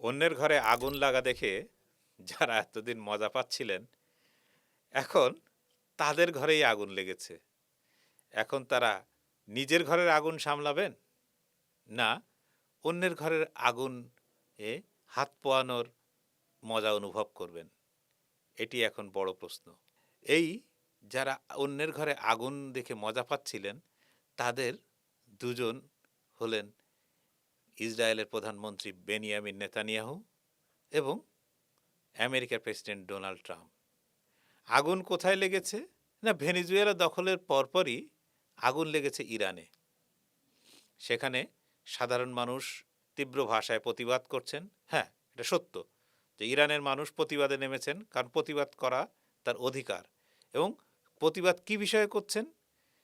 অন্যের ঘরে আগুন লাগা দেখে যারা এতদিন মজা পাচ্ছিলেন, এখন তাদের ঘরেই আগুন লেগেছে। এখন তারা নিজের ঘরের আগুন সামলাবেন? না, অন্যের ঘরের আগুন এ হাত পোয়ানোর মজা অনুভব করবেন। এটি এখন বড় প্রশ্ন। এই যারা অন্যের ঘরে আগুন দেখে মজা পাচ্ছিলেন, তাদের দুজন হলেন ইসরায়েলের প্রধানমন্ত্রী বেনিয়ামিন নেতানিয়াহু এবং আমেরিকার প্রেসিডেন্ট ডোনাল্ড ট্রাম্প। আগুন কোথায় লেগেছে? না, ভেনিজুয়েলা দখলের পরপরই আগুন লেগেছে ইরানে। সেখানে সাধারণ মানুষ তীব্র ভাষায় প্রতিবাদ করছেন। হ্যাঁ এটা সত্য যে ইরানের মানুষ প্রতিবাদে নেমেছেন কারণ প্রতিবাদ করা তার অধিকার। এবং প্রতিবাদ কি বিষয়ে করছেন?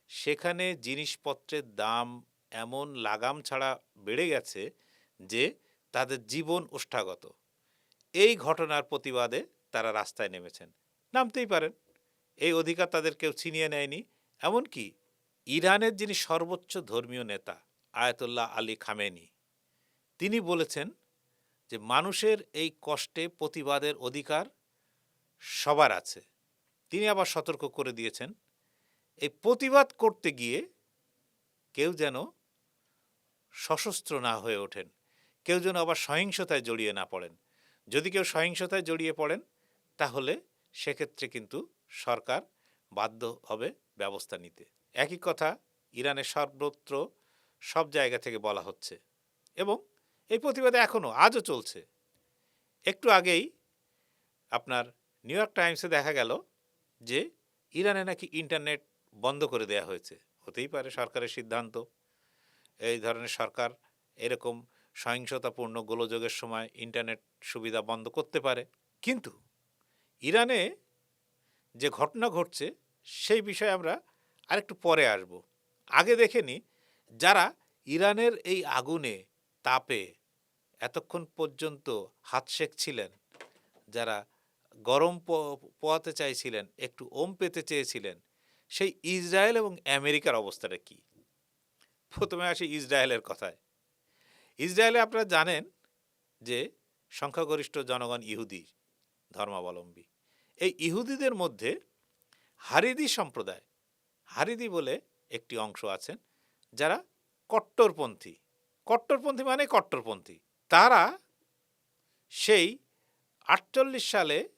সেখানে জিনিসপত্রের দাম এমন লাগাম ছাড়া বেড়ে গেছে যে তাদের জীবন ওষ্ঠাগত। এই ঘটনার প্রতিবাদে তারা রাস্তায় নেমেছেন। নামতেই পারেন। এই অধিকার তাদের কেউ ছিনিয়ে নেয়নি। এমনকি ইরানের যিনি সর্বোচ্চ ধর্মীয় নেতা, আয়াতুল্লাহ আলী খামেনি, তিনি বলেছেন যে মানুষের এই কষ্টে প্রতিবাদের অধিকার সবার আছে। তিনি আবার সতর্ক করে দিয়েছেন, এই প্রতিবাদ করতে গিয়ে কেউ যেন সশস্ত্র না হয়ে ওঠেন। কেউ যেন আবার সহিংসতায় জড়িয়ে না পড়েন। যদি কেউ সহিংসতায় জড়িয়ে পড়েন, তাহলে সেক্ষেত্রে কিন্তু সরকার বাধ্য হবে ব্যবস্থা নিতে। একই কথা ইরানের সর্বত্র সব জায়গা থেকে বলা হচ্ছে এবং এই প্রতিবাদে এখনও আজও চলছে। একটু আগেই আপনার নিউ ইয়র্ক টাইমসে দেখা গেল যে ইরানে নাকি ইন্টারনেট বন্ধ করে দেয়া হয়েছে। হতেই পারে সরকারের সিদ্ধান্ত। এই ধরনের সরকার এরকম সহিংসতাপূর্ণ গোলযোগের সময় ইন্টারনেট সুবিধা বন্ধ করতে পারে। কিন্তু ইরানে যে ঘটনা ঘটছে, সেই বিষয়ে আমরা আরেকটু পরে আসব। আগে দেখে নি, যারা ইরানের এই আগুনে তাপে এতক্ষণ পর্যন্ত হাত ছিলেন, যারা গরম পোয়াতে চাইছিলেন, একটু ওম পেতে চেয়েছিলেন, সেই ইসরায়েল এবং আমেরিকার অবস্থাটা কি? প্রথমে আসি ইসরায়েলের কথায়। ইসরায়েলে আপনারা জানেন যে সংখ্যাগরিষ্ঠ জনগণ ইহুদি, ধর্মাবলম্বী। এই ইহুদিদের মধ্যে হারিদি সম্প্রদায়, হারিদি বলে একটি অংশ আছেন, যারা কট্টরপন্থী। কট্টরপন্থী মানে কট্টরপন্থী। তারা সেই আটচল্লিশ সালে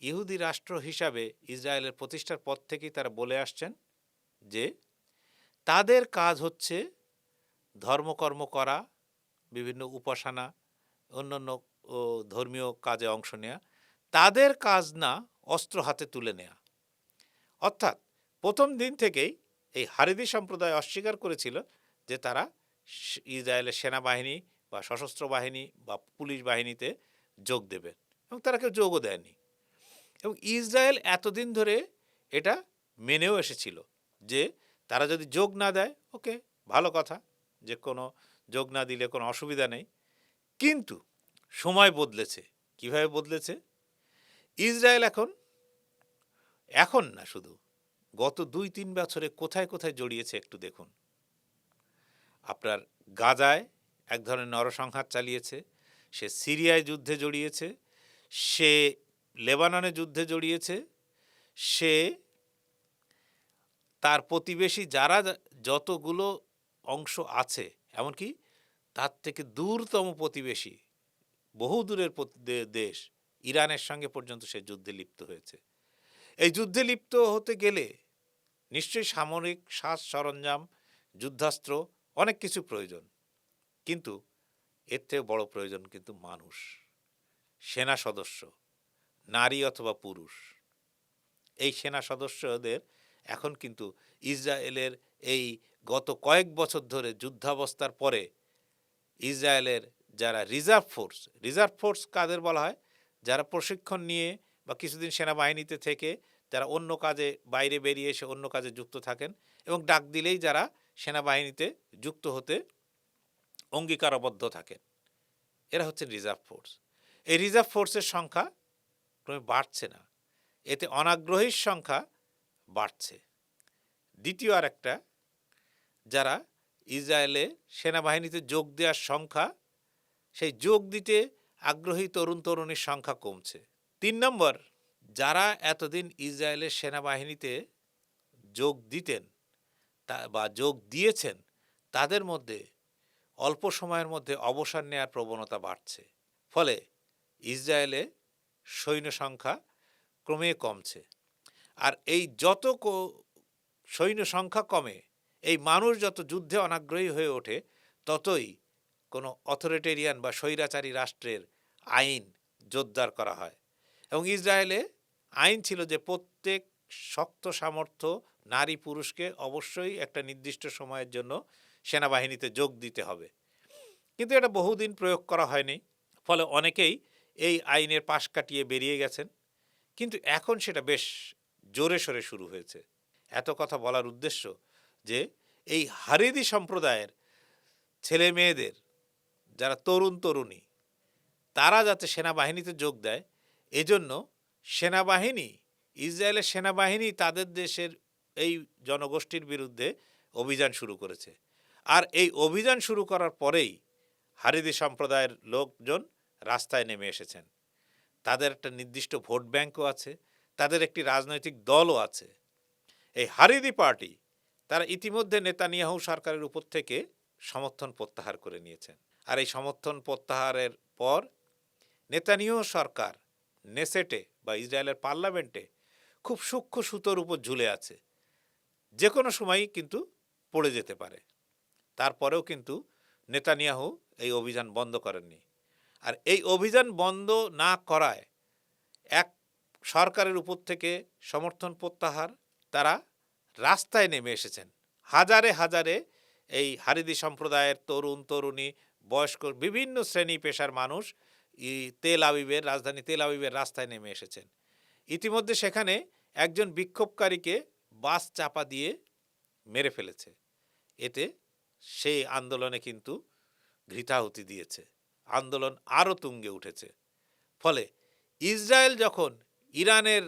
ইহুদি রাষ্ট্র হিসাবে ইসরায়েলের প্রতিষ্ঠার পর থেকেই তারা বলে আসছেন যে তাদের কাজ হচ্ছে ধর্মকর্ম করা, বিভিন্ন উপাসনা, অন্যান্য ধর্মীয় কাজে অংশ নেওয়া তাদের কাজ না অস্ত্র হাতে তুলে নেওয়া অর্থাৎ প্রথম দিন থেকেই এই হারিদি সম্প্রদায় অস্বীকার করেছিল যে তারা ইসরায়েলের সেনাবাহিনী বা সশস্ত্র বাহিনী বা পুলিশ বাহিনীতে যোগ দেবে এবং তারা কেউ যোগও দেয়নি। এবং ইসরায়েল এতদিন ধরে এটা মেনেও এসেছিল যে তারা যদি যোগ না দেয়, ওকে, ভালো কথা। যে কোনো যোগ না দিলে কোনো অসুবিধা নেই। কিন্তু সময় বদলেছে। কীভাবে বদলেছে? ইসরায়েল এখন এখন না শুধু, গত দুই তিন বছরে কোথায় কোথায় জড়িয়েছে একটু দেখুন। আপনার গাজায় এক ধরনের নরসংহার চালিয়েছে, সে সিরিয়ায় যুদ্ধে জড়িয়েছে, সে লেবাননে যুদ্ধে জড়িয়েছে, সে তার প্রতিবেশী যারা যতগুলো অংশ আছে। এমনকি তার থেকে দূরতম প্রতিবেশী, বহু দূরের দেশ, ইরানের সঙ্গে পর্যন্ত সে যুদ্ধে লিপ্ত হয়েছে। এই যুদ্ধে লিপ্ত হতে গেলে নিশ্চয়ই সামরিক সাজ সরঞ্জাম, যুদ্ধাস্ত্র, অনেক কিছু প্রয়োজন। কিন্তু এর থেকে বড় প্রয়োজন কিন্তু মানুষ, সেনা সদস্য, নারী অথবা পুরুষ। এই সেনা সদস্যদের এখন কিন্তু ইসরায়েলের এই গত কয়েক বছর ধরে যুদ্ধাবস্থার পরে ইসরায়েলের যারা রিজার্ভ ফোর্স রিজার্ভ ফোর্স কাদের বলা হয়? যারা প্রশিক্ষণ নিয়ে বা কিছুদিন সেনাবাহিনীতে থেকে যারা অন্য কাজে বাইরে বেরিয়ে এসে অন্য কাজে যুক্ত থাকেন এবং ডাক দিলেই যারা সেনাবাহিনীতে যুক্ত হতে অঙ্গীকারবদ্ধ থাকেন। এরা হচ্ছে রিজার্ভ ফোর্স। এই রিজার্ভ ফোর্সের সংখ্যা ক্রমে বাড়ছে না। এতে অনাগ্রহীর সংখ্যা বাড়ছে। দ্বিতীয় আর একটা যারা ইসরায়েলে সেনাবাহিনীতে যোগ দেওয়ার সংখ্যা, সেই যোগ দিতে আগ্রহী তরুণ তরুণীর সংখ্যা কমছে। তিন নম্বর, যারা এতদিন ইসরায়েলের সেনাবাহিনীতে যোগ দিতেন তা বা যোগ দিয়েছেন, তাদের মধ্যে অল্প সময়ের মধ্যে অবসর নেওয়ার প্রবণতা বাড়ছে। ফলে ইসরায়েলে সৈন্য সংখ্যা ক্রমে কমছে। আর এই যত সৈন্য সংখ্যা কমে এই মানুষ যত যুদ্ধে অনাগ্রহী হয়ে ওঠে, ততই কোনো অথরিটেরিয়ান বা স্বৈরাচারী রাষ্ট্রের আইন জোরদার করা হয়। এবং ইসরায়েলে আইন ছিল যে প্রত্যেক শক্ত সামর্থ্য নারী পুরুষকে অবশ্যই একটা নির্দিষ্ট সময়ের জন্য সেনাবাহিনীতে যোগ দিতে হবে। কিন্তু এটা বহুদিন প্রয়োগ করা হয়নি, ফলে অনেকেই এই আইনের পাশ কাটিয়ে বেরিয়ে গেছেন। কিন্তু এখন সেটা বেশ জোরে সোরে শুরু হয়েছে। এত কথা বলার উদ্দেশ্য যে এই হারিদি সম্প্রদায়ের ছেলে মেয়েদের যারা তরুণ তরুণী, তারা যাতে সেনাবাহিনীতে যোগ দেয়, এজন্য সেনাবাহিনী, ইসরায়েলের সেনাবাহিনী তাদের দেশের এই জনগোষ্ঠীর বিরুদ্ধে অভিযান শুরু করেছে। আর এই অভিযান শুরু করার পরেই হারিদি সম্প্রদায়ের লোকজন রাস্তায় নেমে এসেছেন। তাদের একটা নির্দিষ্ট ভোট ব্যাংকও আছে, তাদের একটি রাজনৈতিক দলও আছে। এই হারিদি পার্টি তারা ইতিমধ্যে নেতানিয়াহু সরকারের উপর থেকে সমর্থন প্রত্যাহার করে নিয়েছেন। আর এই সমর্থন প্রত্যাহারের পর নেতানিয়াহু সরকার, নেসেটে বা ইসরায়েলের পার্লামেন্টে খুব সূক্ষ্ম সুতোর উপর ঝুলে আছে। যে কোনো সময়ই কিন্তু পড়ে যেতে পারে। তারপরেও কিন্তু নেতানিয়াহু এই অভিযান বন্ধ করেননি। আর এই অভিযান বন্ধ না করায় এক সরকারের উপর থেকে সমর্থন প্রত্যাহার তারা রাস্তায় নেমে এসেছেন। হাজারে হাজারে এই হারিদি সম্প্রদায়ের তরুণ, তরুণী, বয়স্ক, বিভিন্ন শ্রেণি পেশার মানুষ ই তেল আবিবের রাজধানী তেল আবিবের রাস্তায় নেমে এসেছেন। ইতিমধ্যে সেখানে একজন বিক্ষোভকারীকে বাস চাপা দিয়ে মেরে ফেলেছে। এতে সেই আন্দোলনে কিন্তু ঘৃতাহুতি দিয়েছে। আন্দোলন আরও তুঙ্গে উঠেছে। ফলে ইসরায়েল যখন ইরানের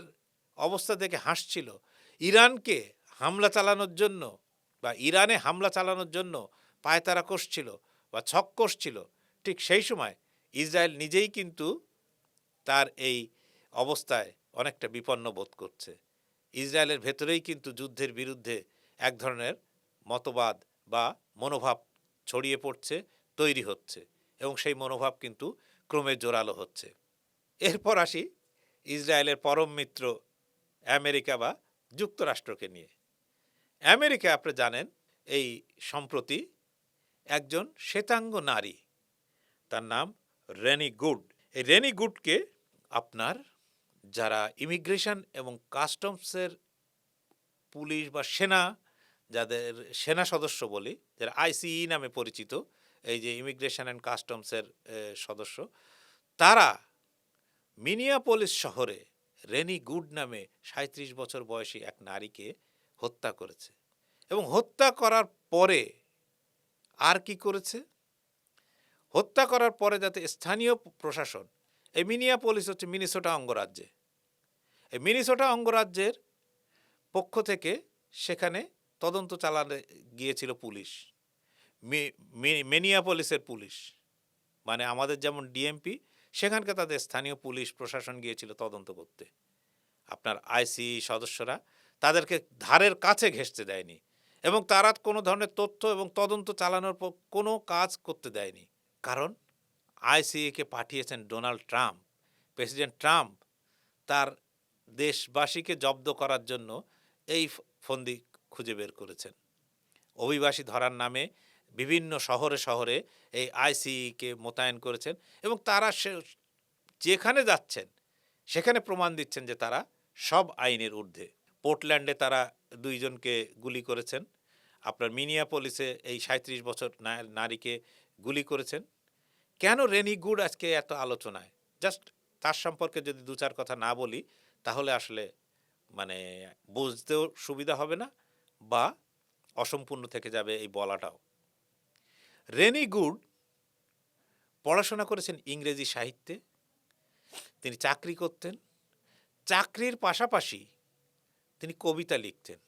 অবস্থা থেকে হাসছিল, ইরানকে হামলা চালানোর জন্য বা ইরানে হামলা চালানোর জন্য পায়তারা কষছিল বা ছক কষছিল ঠিক সেই সময় ইসরায়েল নিজেই কিন্তু তার এই অবস্থায় অনেকটা বিপন্ন বোধ করছে। ইসরায়েলের ভেতরেই কিন্তু যুদ্ধের বিরুদ্ধে এক ধরনের মতবাদ বা মনোভাব ছড়িয়ে পড়ছে, তৈরি হচ্ছে এবং সেই মনোভাব কিন্তু ক্রমে জোরালো হচ্ছে। এরপর আসি ইসরায়েলের পরম মিত্র আমেরিকা বা যুক্তরাষ্ট্রকে নিয়ে। আমেরিকা আপনি জানেন, এই সম্প্রতি একজন শ্বেতাঙ্গ নারী, তার নাম রেনি গুড। এই রেনি গুডকে আপনার যারা ইমিগ্রেশন এবং কাস্টমসের পুলিশ বা সেনা, যাদের সেনা সদস্য বলি, যারা আইসিই নামে পরিচিত, এই যে ইমিগ্রেশন অ্যান্ড কাস্টমসের সদস্য, তারা মিনিয়াপোলিস শহরে রেনি গুড নামে সাঁত্রিশ বছর বয়সী এক নারীকে হত্যা করেছে। এবং হত্যা করার পরে আর কি করেছে? হত্যা করার পরে যাতে স্থানীয় প্রশাসন, এই মিনিয়াপোলিস হচ্ছে মিনিসোটা অঙ্গরাজ্যে। এই মিনিসোটা অঙ্গরাজ্যের পক্ষ থেকে সেখানে তদন্ত চালানো গিয়েছিল পুলিশ। মিনিয়াপোলিসের পুলিশ। মানে আমাদের যেমন ডিএমপি সেখানকে তাদের স্থানীয় পুলিশ প্রশাসন গিয়েছিল তদন্ত করতে। আপনার আইসি সদস্যরা তাদেরকে ধারের কাছে ঘেঁষতে দেয়নি এবং তারা কোনো ধরনের তথ্য এবং তদন্ত চালানোর কোনো কাজ করতে দেয়নি। কারণ আইসিএকে পাঠিয়েছেন ডোনাল্ড ট্রাম্প। প্রেসিডেন্ট ট্রাম্প তার দেশবাসীকে জব্দ করার জন্য এই ফন্দি খুঁজে বের করেছেন। অভিবাসী ধরার নামে বিভিন্ন শহরে শহরে এই আইসিইকে মোতায়েন করেছেন এবং তারা সে, যেখানে যাচ্ছেন সেখানে প্রমাণ দিচ্ছেন যে তারা সব আইনের ঊর্ধ্বে। পোর্টল্যান্ডে তারা দুইজনকে গুলি করেছেন। আপনার মিনিয়াপলিসে এই সাঁত্রিশ বছর নারীকে গুলি করেছেন। কেন রেনি গুড আজকে এত আলোচনায়? জাস্ট তার সম্পর্কে যদি দু চার কথা না বলি, তাহলে আসলে মানে বুঝতেও সুবিধা হবে না বা অসম্পূর্ণ থেকে যাবে এই বলাটাও। রেনি গুড পড়াশোনা করেছেন ইংরেজি সাহিত্যে। তিনি চাকরি করতেন। চাকরির পাশাপাশি তিনি কবিতা লিখতেন।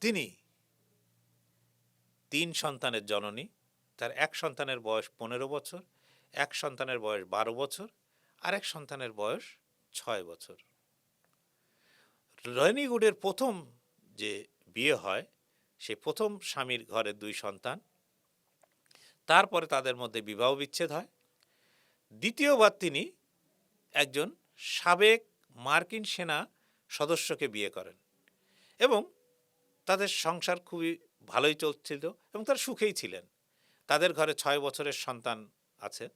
তিনি তিন সন্তানের জননী, তার এক সন্তানের বয়স পনেরো বছর, এক সন্তানের বয়স বারো বছর, আর এক সন্তানের বয়স ছয় বছর। রনিগুডের প্রথম যে বিয়ে হয়, সে প্রথম স্বামীর ঘরে দুই সন্তান। তারপরে তাদের মধ্যে বিবাহ বিচ্ছেদ হয়। দ্বিতীয়বার তিনি একজন সাবেক মার্কিন সেনা সদস্যকে বিয়ে করেন। এবং তাদের সংসার খুবই ভালোই চলছিল এবং তারা সুখেই ছিলেন। তাদের ঘরে ছয় বছরের সন্তান আছে।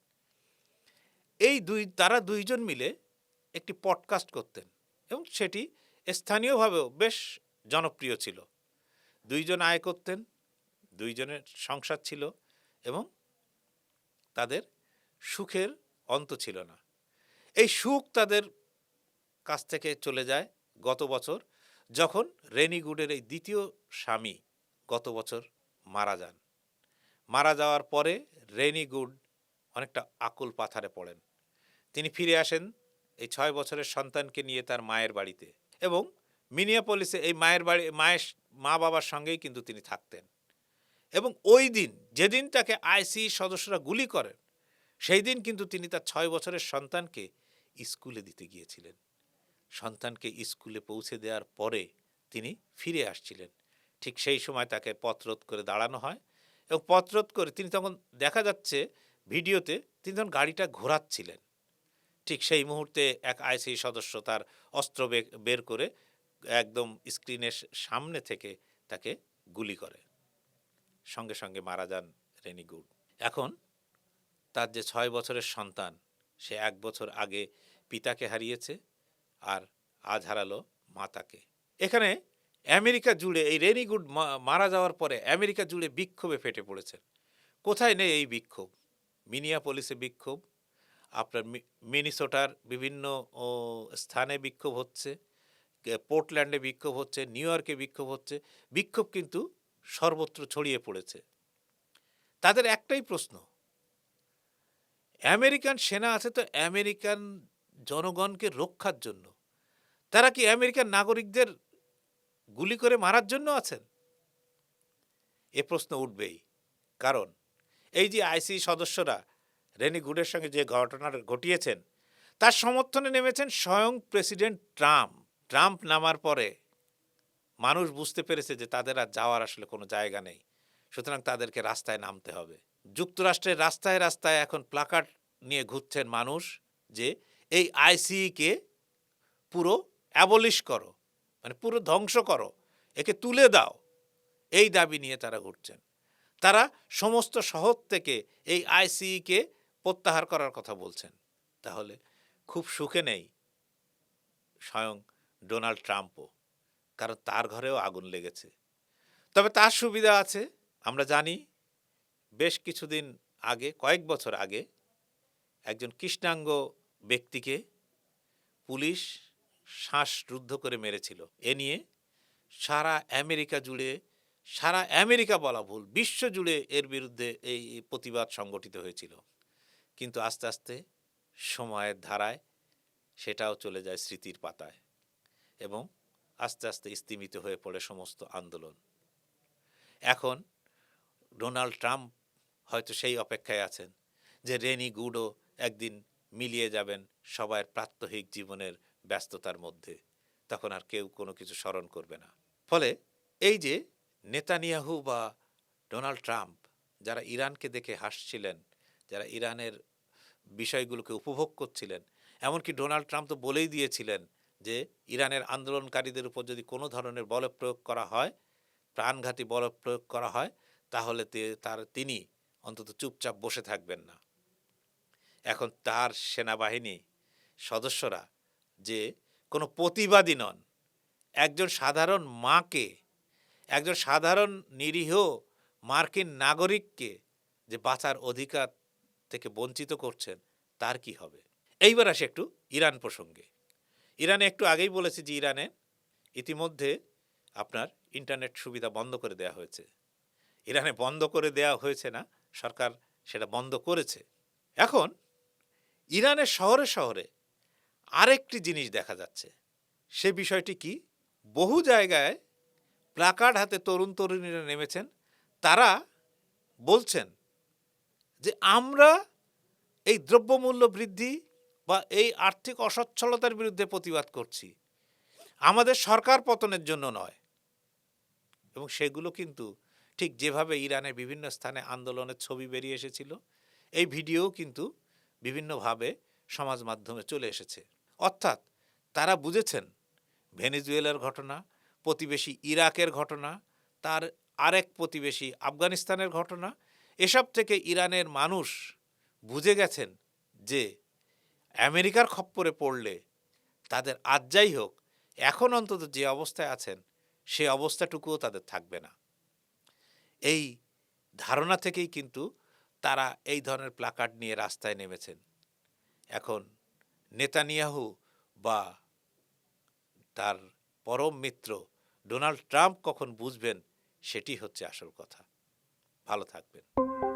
এই দুই, তারা দুইজন মিলে একটি পডকাস্ট করতেন এবং সেটি স্থানীয়ভাবেও বেশ জনপ্রিয় ছিল। দুইজন আয় করতেন, দুইজনের সংসার ছিল এবং তাদের সুখের অন্ত ছিল না। এই সুখ তাদের কাছ থেকে চলে যায় গত বছর, যখন রেনিগুডের এই দ্বিতীয় স্বামী গত বছর মারা যান। মারা যাওয়ার পরে রেনিগুড অনেকটা আকুল পাথারে পড়েন। তিনি ফিরে আসেন এই ছয় বছরের সন্তানকে নিয়ে তার মায়ের বাড়িতে এবং মিনিয়াপলিসে এই মায়ের বাড়ি, মায়ের মা বাবার সঙ্গেই কিন্তু তিনি থাকতেন। এবং ওই দিন, যেদিন তাকে আইসি সদস্যরা গুলি করেন, সেই দিন কিন্তু তিনি তার ছয় বছরের সন্তানকে স্কুলে দিতে গিয়েছিলেন। সন্তানকে স্কুলে পৌঁছে দেওয়ার পরে তিনি ফিরে আসছিলেন। ঠিক সেই সময় তাকে পথরোধ করে দাঁড়ানো হয় এবং পথরোধ করে তিনি তখন দেখা যাচ্ছে ভিডিওতে তিনি তখন গাড়িটা ঘোরাচ্ছিলেন। ঠিক সেই মুহূর্তে এক আইসি সদস্য তার অস্ত্র বের করে একদম স্ক্রিনের সামনে থেকে তাকে গুলি করে। সঙ্গে সঙ্গে মারা যান রেনিগুড এখন তার যে ছয় বছরের সন্তান, সে এক বছর আগে পিতাকে হারিয়েছে। আর আজ হারালো মাতাকে। এখানে আমেরিকা জুড়ে এই রেনিগুড মারা যাওয়ার পরে আমেরিকা জুড়ে বিক্ষোভে ফেটে পড়েছেন। কোথায় নেই এই বিক্ষোভ? মিনিয়াপলিসে বিক্ষোভ, আপনার মিনিসোটার বিভিন্ন স্থানে বিক্ষোভ হচ্ছে পোর্টল্যান্ডে বিক্ষোভ হচ্ছে, নিউ ইয়র্কে বিক্ষোভ হচ্ছে। বিক্ষোভ কিন্তু সর্বত্র ছড়িয়ে পড়েছে। তাদের একটাই প্রশ্ন, আমেরিকান সেনা আছে তো আমেরিকান জনগণকে রক্ষার জন্য। তারা কি আমেরিকার নাগরিকদের গুলি করে মারার জন্য আছেন? এ প্রশ্ন উঠবেই। কারণ এই যে আইসি সদস্যরা রেনি গুডের সঙ্গে যে ঘটনাটা ঘটিয়েছেন, তার সমর্থনে নেমেছেন স্বয়ং প্রেসিডেন্ট ট্রাম্প। ট্রাম্প নামার পরে মানুষ বুঝতে পেরেছে যে তাদের আর যাওয়ার আসলে কোনো জায়গা নেই। সুতরাং তাদেরকে রাস্তায় নামতে হবে। যুক্তরাষ্ট্রের রাস্তায় রাস্তায় এখন প্লাকার্ড নিয়ে ঘুরছেন মানুষ যে এই আইসিকে পুরো অ্যাবলিশ করো মানে পুরো ধ্বংস করো, একে তুলে দাও। এই দাবি নিয়ে তারা ঘুরছেন। তারা সমস্ত শহর থেকে এই আইসিকে প্রত্যাহার করার কথা বলছেন। তাহলে খুব সুখে নেই স্বয়ং ডোনাল্ড ট্রাম্পও, কারণ তার ঘরেও আগুন লেগেছে। তবে তার সুবিধা আছে, আমরা জানি, বেশ কিছুদিন আগে, কয়েক বছর আগে, একজন কৃষ্ণাঙ্গ ব্যক্তিকে পুলিশ শ্বাসরুদ্ধ করে মেরেছিল। এ নিয়ে সারা আমেরিকা জুড়ে, সারা আমেরিকা বলা ভুল, বিশ্ব জুড়ে এর বিরুদ্ধে এই প্রতিবাদ সংগঠিত হয়েছিল। কিন্তু আস্তে আস্তে সময়ের ধারায় সেটাও চলে যায় স্মৃতির পাতায় এবং আস্তে আস্তে স্তিমিত হয়ে পড়ে সমস্ত আন্দোলন। এখন ডোনাল্ড ট্রাম্প হয়তো সেই অপেক্ষায় আছেন যে রেনি গুডও একদিন মিলিয়ে যাবেন সবার প্রাত্যহিক জীবনের ব্যস্ততার মধ্যে। তখন আর কেউ কোনো কিছু স্মরণ করবে না। ফলে এই যে নেতানিয়াহু বা ডোনাল্ড ট্রাম্প, যারা ইরানকে দেখে হাসছিলেন, যারা ইরানের বিষয়গুলোকে উপভোগ করছিলেন, এমনকি ডোনাল্ড ট্রাম্প তো বলেই দিয়েছিলেন যে ইরানের আন্দোলনকারীদের উপর যদি কোনো ধরনের বল প্রয়োগ করা হয়, প্রাণঘাতী বল প্রয়োগ করা হয়, তাহলে তার তিনি অন্তত চুপচাপ বসে থাকবেন না। এখন তার সেনাবাহিনী সদস্যরা যে কোনো প্রতিবাদী নন, একজন সাধারণ মাকে, একজন সাধারণ নিরীহ মার্কিন নাগরিককে যে বাঁচার অধিকার থেকে বঞ্চিত করছেন, তার কি হবে? এইবার আসে একটু ইরান প্রসঙ্গে। ইরানে একটু আগেই বলেছি যে ইরানে ইতিমধ্যে আপনার ইন্টারনেট সুবিধা বন্ধ করে দেয়া হয়েছে। ইরানে বন্ধ করে দেওয়া হয়েছে না, সরকার সেটা বন্ধ করেছে। এখন ইরানের শহরে শহরে আরেকটি জিনিস দেখা যাচ্ছে। সে বিষয়টি কি? বহু জায়গায় প্লাকার্ড হাতে তরুণ তরুণীরা নেমেছেন। তারা বলছেন যে, আমরা এই দ্রব্যমূল্য বৃদ্ধি বা এই আর্থিক অসচ্ছলতার বিরুদ্ধে প্রতিবাদ করছি। আমাদের সরকার পতনের জন্য নয়। এবং সেগুলো কিন্তু ঠিক যেভাবে ইরানের বিভিন্ন স্থানে আন্দোলনের ছবি বেরিয়ে এসেছিল, এই ভিডিও কিন্তু বিভিন্নভাবে সমাজ মাধ্যমে চলে এসেছে। অর্থাৎ তারা বুঝেছেন ভেনেজুয়েলার ঘটনা, প্রতিবেশী ইরাকের ঘটনা, তার আরেক প্রতিবেশী আফগানিস্তানের ঘটনা, এসব থেকে ইরানের মানুষ বুঝে গেছেন যে আমেরিকার খপ্পরে পড়লে তাদের আজ যাই হোক, এখন অন্তত যে অবস্থায় আছেন, সে অবস্থাটুকুও তাদের থাকবে না। এই ধারণা থেকেই কিন্তু তারা এই ধরনের প্লাকার্ড নিয়ে রাস্তায় নেমেছেন। এখন নেতানিয়াহু বা তার পরম মিত্র ডোনাল্ড ট্রাম্প কখন বুঝবেন, সেটি হচ্ছে আসল কথা। ভালো থাকবেন।